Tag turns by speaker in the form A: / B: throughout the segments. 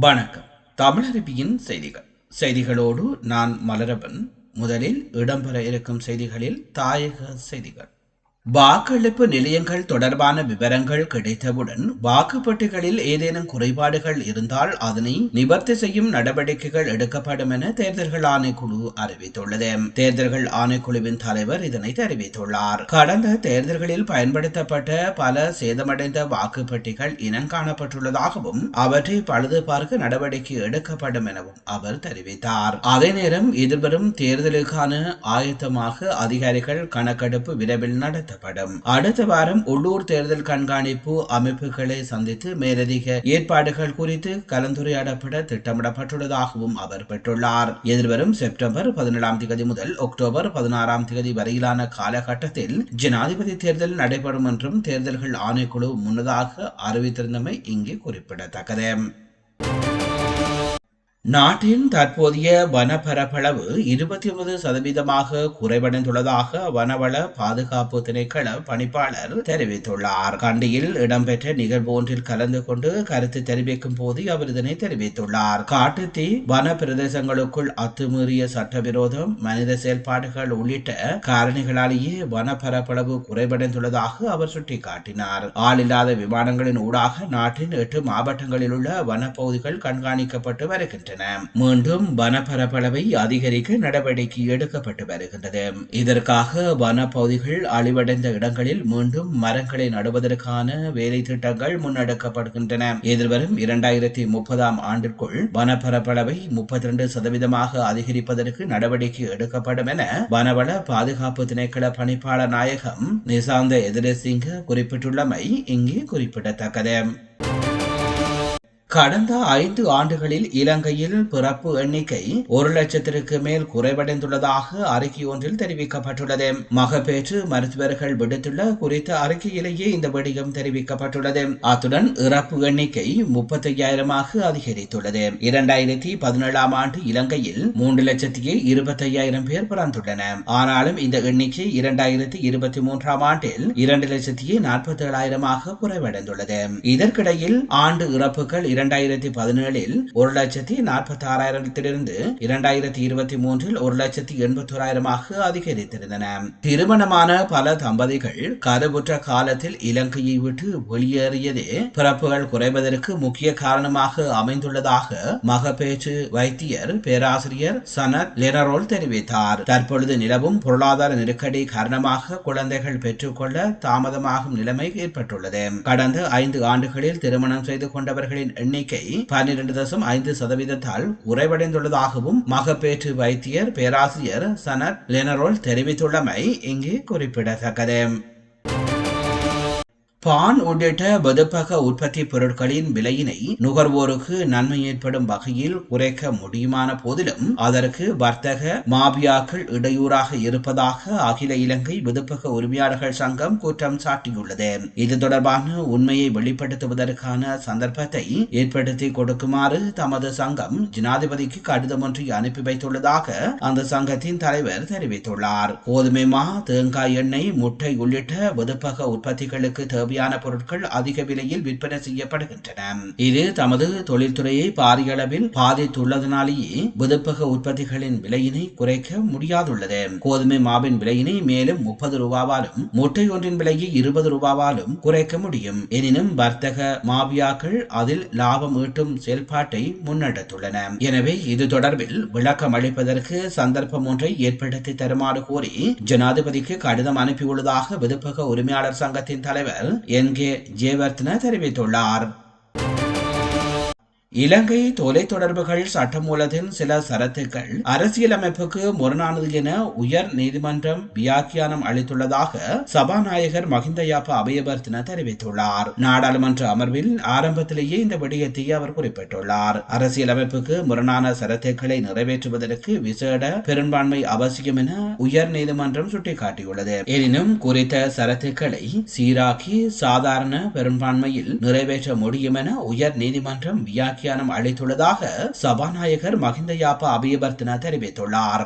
A: வணக்கம். தமிழரபியின் செய்திகள். செய்திகளோடு நான் மலரவன். முதலில் இடம்பெற இருக்கும் செய்திகளில் தாயக செய்திகள். வாக்களிப்பு நிலையங்கள் தொடர்பான விவரங்கள் கிடைத்தவுடன் வாக்குப்பட்டிகளில் ஏதேனும் குறைபாடுகள் இருந்தால் அதனை நிவர்த்தி செய்யும் நடவடிக்கைகள் எடுக்கப்படும் என தேர்தல்கள் ஆணைக்குழு அறிவித்துள்ளது. தேர்தல்கள் ஆணைக்குழுவின் தலைவர் இதனை தெரிவித்துள்ளார். கடந்த தேர்தல்களில் பயன்படுத்தப்பட்ட பல சேதமடைந்த வாக்குப்பட்டிகள் இனங்காணப்பட்டுள்ளதாகவும் அவற்றை பழுது பார்க்க நடவடிக்கை எடுக்கப்படும் எனவும் அவர் தெரிவித்தார். அதே நேரம் எதிர்வரும் தேர்தலுக்கான ஆயத்தமாக அதிகாரிகள் கணக்கெடுப்பு விரைவில் நடத்த நடத்தப்படும் அடுத்த வாரம் உள்ளூர் தேர்தல் கண்காணிப்பு அமைப்புகளை சந்தித்து மேலதிக ஏற்பாடுகள் குறித்து கலந்துரையாடப்பட திட்டமிடப்பட்டுள்ளதாகவும் அவர் பெற்றுள்ளார். எதிர்வரும் செப்டம்பர் பதினேழாம் தேதி முதல் அக்டோபர் பதினாறாம் தேதி வரையிலான காலகட்டத்தில் ஜனாதிபதி தேர்தல் நடைபெறும் என்றும் தேர்தல்கள் ஆணைக்குழு முன்னதாக அறிவித்திருந்தமை இங்கே குறிப்பிடத்தக்கது. நாட்டின் தற்போதைய வனப்பரப்பளவு இருபத்தி ஒன்பது சதவீதமாக குறைவடைந்துள்ளதாக வனவள பாதுகாப்பு திணைக்கள பணிப்பாளர் தெரிவித்துள்ளார். கண்டியில் இடம்பெற்ற நிகழ்வு ஒன்றில் கலந்து கொண்டு கருத்து தெரிவிக்கும் போது அவர் இதனை தெரிவித்துள்ளார். காட்டுத்தீ வன பிரதேசங்களுக்குள் அத்துமீறிய சட்டவிரோதம் மனித செயல்பாடுகள் உள்ளிட்ட காரணிகளாலேயே வனப்பரப்பளவு குறைவடைந்துள்ளதாக அவர் சுட்டிக்காட்டினார். ஆளில்லாத விமானங்களின் ஊடாக நாட்டின் எட்டு மாவட்டங்களில் உள்ள வனப்பகுதிகள் கண்காணிக்கப்பட்டு வருகின்றன. வருகின்றன. மீண்டும் வனப்பரப்பளவை அதிகரிக்க நடவடிக்கை எடுக்கப்பட்டு வருகின்றது. இதற்காக வனப்பகுதிகள் அழிவடைந்த இடங்களில் மீண்டும் மரங்களை நடுவதற்கான வேலை திட்டங்கள் முன்னெடுக்கப்படுகின்றன. எதிர்வரும் இரண்டாயிரத்தி முப்பதாம் ஆண்டிற்குள் வனப்பரப்பளவை முப்பத்தி இரண்டு சதவீதமாக அதிகரிப்பதற்கு நடவடிக்கை எடுக்கப்படும் என வனவள பாதுகாப்பு திணைக்கள பணிப்பாளர் நாயகம் நிசாந்த எதிரசிங்க குறிப்பிட்டுள்ளமை இங்கே குறிப்பிடத்தக்கது. கடந்த ஐந்து ஆண்டுகளில் இலங்கையில் பிறப்பு எண்ணிக்கை ஒரு லட்சத்திற்கு மேல் குறைவடைந்துள்ளதாக அறிக்கை ஒன்றில் தெரிவிக்கப்பட்டுள்ளது. மகப்பேற்று மருத்துவர்கள் விடுத்துள்ள குறித்த அறிக்கையிலேயே இந்த விடயம் தெரிவிக்கப்பட்டுள்ளது. அத்துடன் இறப்பு எண்ணிக்கை முப்பத்தி ஐயாயிரமாக அதிகரித்துள்ளது. இரண்டாயிரத்தி பதினேழாம் ஆண்டு இலங்கையில் மூன்று லட்சத்தி இருபத்தி ஐயாயிரம் பேர் பிறந்துள்ளனர் ஆனாலும் இந்த எண்ணிக்கை இரண்டாயிரத்தி இருபத்தி மூன்றாம் ஆண்டில் இரண்டு லட்சத்தி நாற்பத்தி ஏழாயிரமாக குறைவடைந்துள்ளது. இதற்கிடையில் ஆண்டு இறப்புகள் இரண்டாயிரத்தி பதினேழில் ஒரு லட்சத்தி நாற்பத்தி ஆறாயிரத்திலிருந்து இரண்டாயிரத்தி இருபத்தி மூன்றில் ஒரு லட்சத்தி எண்பத்தி ஓராயிரமாக அதிகரித்திருந்தன. திருமணமான பல தம்பதிகள் கருவுற்ற காலத்தில் இலங்கையை விட்டு வெளியேறியதே பிறப்புகள் குறைவதற்கு முக்கிய காரணமாக அமைந்துள்ளதாக மகப்பேச்சு வைத்தியர் பேராசிரியர் சனத் லெனரோல் தெரிவித்தார். தற்பொழுது நிலவும் பொருளாதார நெருக்கடி காரணமாக குழந்தைகள் பெற்றுக்கொள்ள தாமதமாகும் நிலைமை ஏற்பட்டுள்ளது. கடந்த ஐந்து ஆண்டுகளில் திருமணம் செய்து கொண்டவர்களின் எண்ணிக்கை பன்னிரண்டு தசம் ஐந்து சதவீதத்தால் குறைவடைந்துள்ளதாகவும் மகப்பேற்று வைத்தியர் பேராசிரியர் சனத் லெனரோல் தெரிவித்துள்ளமை இங்கு குறிப்பிடத்தக்கது. பான் உள்ளிட்ட வெதுப்பக உற்பத்தி பொருட்களின் விலையினை நுகர்வோருக்கு நன்மை ஏற்படும் வகையில் குறைக்க முடியுமான போதிலும் அதற்கு வர்த்தக மாபியாக்கள் இடையூறாக இருப்பதாக அகில இலங்கை வெதுப்பக உரிமையாளர்கள் சங்கம் குற்றம் சாட்டியுள்ளது. இது தொடர்பான உண்மையை வெளிப்படுத்துவதற்கான சந்தர்ப்பத்தை ஏற்படுத்தி கொடுக்குமாறு தமது சங்கம் ஜனாதிபதிக்கு கடிதம் ஒன்றை அனுப்பி வைத்துள்ளதாக அந்த சங்கத்தின் தலைவர் தெரிவித்துள்ளார். கோதுமை மா தேங்காய் எண்ணெய் முட்டை உள்ளிட்ட வெதுப்பக உற்பத்திகளுக்கு தேவை தேவையான பொருட்கள் அதிக விலையில் விற்பனை செய்யப்படுகின்றன. இது தமது தொழில்துறையை பாரிய அளவில் பாதித்துள்ளதனாலேயே புதுப்பக உற்பத்திகளின் விலையினை குறைக்க முடியாதுள்ளது. கோதுமை மாவின் விலையினை மேலும் முப்பது ரூபாவாலும் முட்டை ஒன்றின் விலையை இருபது ரூபாவாலும் குறைக்க முடியும். எனினும் வர்த்தக மாவியாக்கள் அதில் லாபம் ஈட்டும் செயல்பாட்டை முன்னெடுத்துள்ளன. எனவே இது தொடர்பில் விளக்கம் அளிப்பதற்கு சந்தர்ப்பம் ஒன்றை ஏற்படுத்தி தருமாறு கோரி ஜனாதிபதிக்கு கடிதம் அனுப்பியுள்ளதாக விதுப்பக உரிமையாளர் சங்கத்தின் தலைவர் என் கே ஜேவர்த்தன தெரிவித்துள்ளார். இலங்கை தொலைத்தொடர்புகள் சட்டமூலத்தின் சில சரத்துக்கள் அரசியலமைப்புக்கு முரணானது என உயர் நீதிமன்றம் வியாக்கியானம் அளித்துள்ளதாக சபாநாயகர் மஹிந்த யாப்பா அபயவர்த்தன தெரிவித்துள்ளார். நாடாளுமன்ற அமர்வில் ஆரம்பத்திலேயே இந்த விடயத்தை அவர் குறிப்பிட்டுள்ளார். அரசியலமைப்புக்கு முரணான சரத்துக்களை நிறைவேற்றுவதற்கு விசேட பெரும்பான்மை அவசியம் என உயர் நீதிமன்றம் சுட்டிக்காட்டியுள்ளது. எனினும் குறித்த சரத்துக்களை சீராக்கி சாதாரண பெரும்பான்மையில் நிறைவேற்ற முடியும் என உயர் நீதிமன்றம் வியாக்கி வியாக்கியானம் அளித்துள்ளதாக சபாநாயகர் மஹிந்த யாப்பா அபியவர்த்தன தெரிவித்துள்ளார்.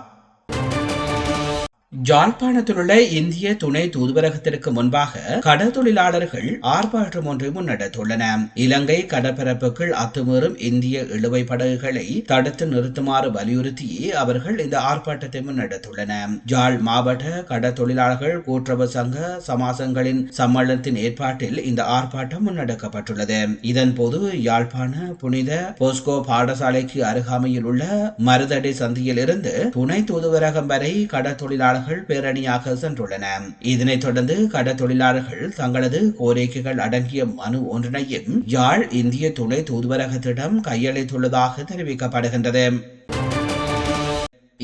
A: ஜாழ்ப்பாணத்தில் உள்ள இந்திய துணை தூதுவரகத்திற்கு முன்பாக கடற்தொழிலாளர்கள் ஆர்ப்பாட்டம் ஒன்றை முன்னெடுத்துள்ளன. இலங்கை கடற்பரப்புக்குள் அத்துமீறும் இந்திய இழுவை படகுகளை தடுத்து நிறுத்துமாறு வலியுறுத்தி அவர்கள் இந்த ஆர்ப்பாட்டத்தை முன்னெடுத்துள்ளன. ஜாழ் மாவட்ட கடற்தொழிலாளர்கள் கூட்டுறவு சங்க சமாசங்களின் சம்மேளனத்தின் ஏற்பாட்டில் இந்த ஆர்ப்பாட்டம் முன்னெடுக்கப்பட்டுள்ளது. இதன் போது யாழ்ப்பாண புனித போஸ்கோ பாடசாலைக்கு அருகாமையில் உள்ள மருதடி சந்தியில் இருந்து துணை தூதுவரகம் வரை கடற்தொழிலாளர்கள் தொழிலாளர்கள் பேரணியாக சென்றுள்ளன. இதனைத் தொடர்ந்து கடற்தொழிலாளர்கள் தங்களது கோரிக்கைகள் அடங்கிய மனு ஒன்றினையும் யாழ் இந்திய துணை தூதுவரகத்திடம் கையளித்துள்ளதாக தெரிவிக்கப்படுகின்றது.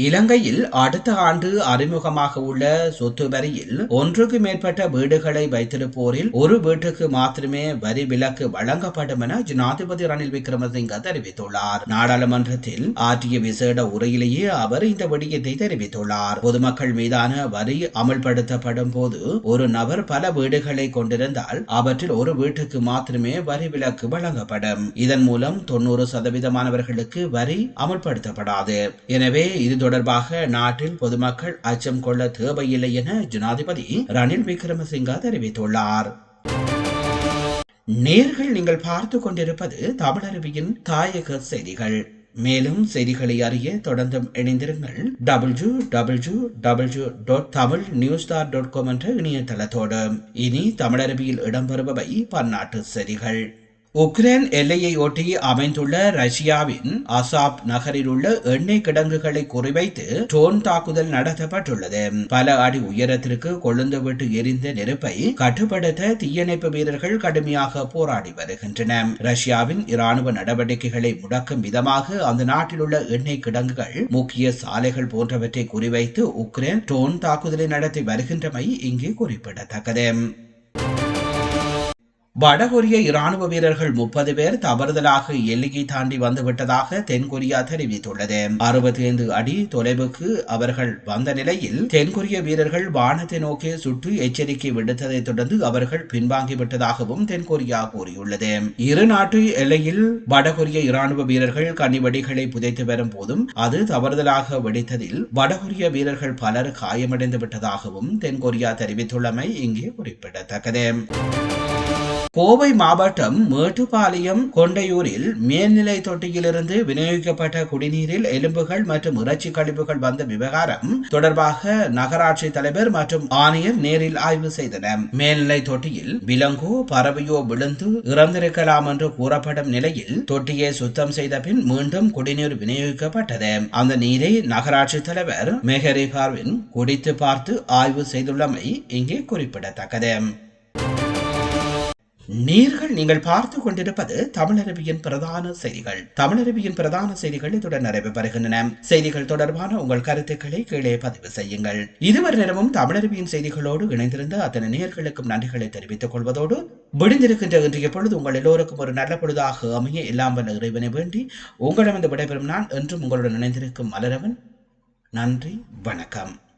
A: இலங்கையில் அடுத்த ஆண்டு அறிமுகமாக உள்ள சொத்து வரியில் ஒன்றுக்கு மேற்பட்ட வீடுகளை வைத்திருப்போரில் ஒரு வீட்டுக்கு மாத்திரமே வரி விலக்கு வழங்கப்படும் என ஜனாதிபதி ரணில் விக்ரமசிங்க தெரிவித்துள்ளார். நாடாளுமன்றத்தில் ஆற்றிய விசேட உரையிலேயே அவர் இந்த விடயத்தை தெரிவித்துள்ளார். பொதுமக்கள் மீதான வரி அமல்படுத்தப்படும் போது ஒரு நபர் பல வீடுகளை கொண்டிருந்தால் அவற்றில் ஒரு வீட்டுக்கு மாத்திரமே வரி விலக்கு வழங்கப்படும். இதன் மூலம் தொண்ணூறு சதவீதமானவர்களுக்கு வரி அமல்படுத்தப்படாது. எனவே இது தொடர்பாக நாட்டில் பொதுமக்கள் அச்சம் கொள்ள தேவையில்லை என ஜனாதிபதி ரணில் விக்ரமசிங்கா தெரிவித்துள்ளார். நேர்கள் நீங்கள் பார்த்து கொண்டிருப்பது தமிழருவியின் தாயக செய்திகள். மேலும் செய்திகளை அறிய தொடர்ந்தும் இணைந்திருங்கள் W W W dot Tamil news dot com என்ற இணையதளத்தோடு. இனி தமிழரபியில் இடம்பெறுபவை பன்னாட்டு செய்திகள். உக்ரைன் எல்லையை ஒட்டி அமைந்துள்ள ரஷ்யாவின் அசாப் நகரில் உள்ள எண்ணெய் கிடங்குகளை குறிவைத்து ட்ரோன் தாக்குதல் நடத்தப்பட்டுள்ளது. பல அடி உயரத்திற்கு கொழுந்து விட்டு எரிந்த நெருப்பை கட்டுப்படுத்த தீயணைப்பு வீரர்கள் கடுமையாக போராடி வருகின்றன. ரஷ்யாவின் இராணுவ நடவடிக்கைகளை முடக்கும் விதமாக அந்த நாட்டில் உள்ள எண்ணெய் கிடங்குகள் முக்கிய சாலைகள் போன்றவற்றை குறிவைத்து உக்ரைன் ட்ரோன் தாக்குதலை நடத்தி வருகின்றமை இங்கே குறிப்பிடத்தக்கது. வடகொரிய இராணுவ வீரர்கள் முப்பது பேர் தவறுதலாக எல்லையை தாண்டி வந்துவிட்டதாக தென்கொரியா தெரிவித்துள்ளது. அறுபத்தி ஐந்து அடி தொலைவுக்கு அவர்கள் வந்த நிலையில் தென்கொரிய வீரர்கள் வானத்தை நோக்கி சுற்று எச்சரிக்கை விடுத்ததைத் தொடர்ந்து அவர்கள் பின்வாங்கிவிட்டதாகவும் தென்கொரியா கூறியுள்ளது. இரு நாட்டு எல்லையில் வடகொரிய இராணுவ வீரர்கள் கனிவடிகளை புதைத்து வரும் போதும் அது தவறுதலாக வெடித்ததில் வடகொரிய வீரர்கள் பலர் காயமடைந்து விட்டதாகவும் தென்கொரியா தெரிவித்துள்ளமை இங்கே குறிப்பிடத்தக்கது. கோவை மாவட்டம் மேட்டுப்பாளையம் கொண்டையூரில் மேல்நிலை தொட்டியிலிருந்து விநியோகிக்கப்பட்ட குடிநீரில் எலும்புகள் மற்றும் இறைச்சி கழிவுகள் வந்த விவகாரம் தொடர்பாக நகராட்சி தலைவர் மற்றும் ஆணையர் நேரில் ஆய்வு செய்தனர். மேல்நிலை தொட்டியில் விலங்கோ பறவையோ விழுந்து இறந்திருக்கலாம் என்று கூறப்படும் நிலையில் தொட்டியை சுத்தம் செய்த பின் மீண்டும் குடிநீர் விநியோகிக்கப்பட்டது. அந்த நீரை நகராட்சி தலைவர் மெஹரி பார்வின் குடித்து பார்த்து ஆய்வு செய்துள்ளமை இங்கே குறிப்பிடத்தக்கது. நீர்கள் நீங்கள் பார்த்து கொண்டிருப்பது தமிழருவியின் பிரதான செய்திகள். தமிழரபியின் பிரதான செய்திகள் இத்துடன் நிறைவு பெறுகின்றன. செய்திகள் தொடர்பான உங்கள் கருத்துக்களை கீழே பதிவு செய்யுங்கள். இதுவரை நேரமும் தமிழருவியின் செய்திகளோடு இணைந்திருந்த அத்தனை நேர்களுக்கும் நன்றிகளை தெரிவித்துக் கொள்வதோடு விடுந்திருக்கின்ற இன்றைய பொழுது உங்கள் எல்லோருக்கும் ஒரு நல்ல பொழுதாக அமைய எல்லாம் வல்ல இறைவனை வேண்டி உங்களிடமிருந்து விடைபெறும் நான் என்றும் உங்களுடன் இணைந்திருக்கும் மலரவன். நன்றி வணக்கம்.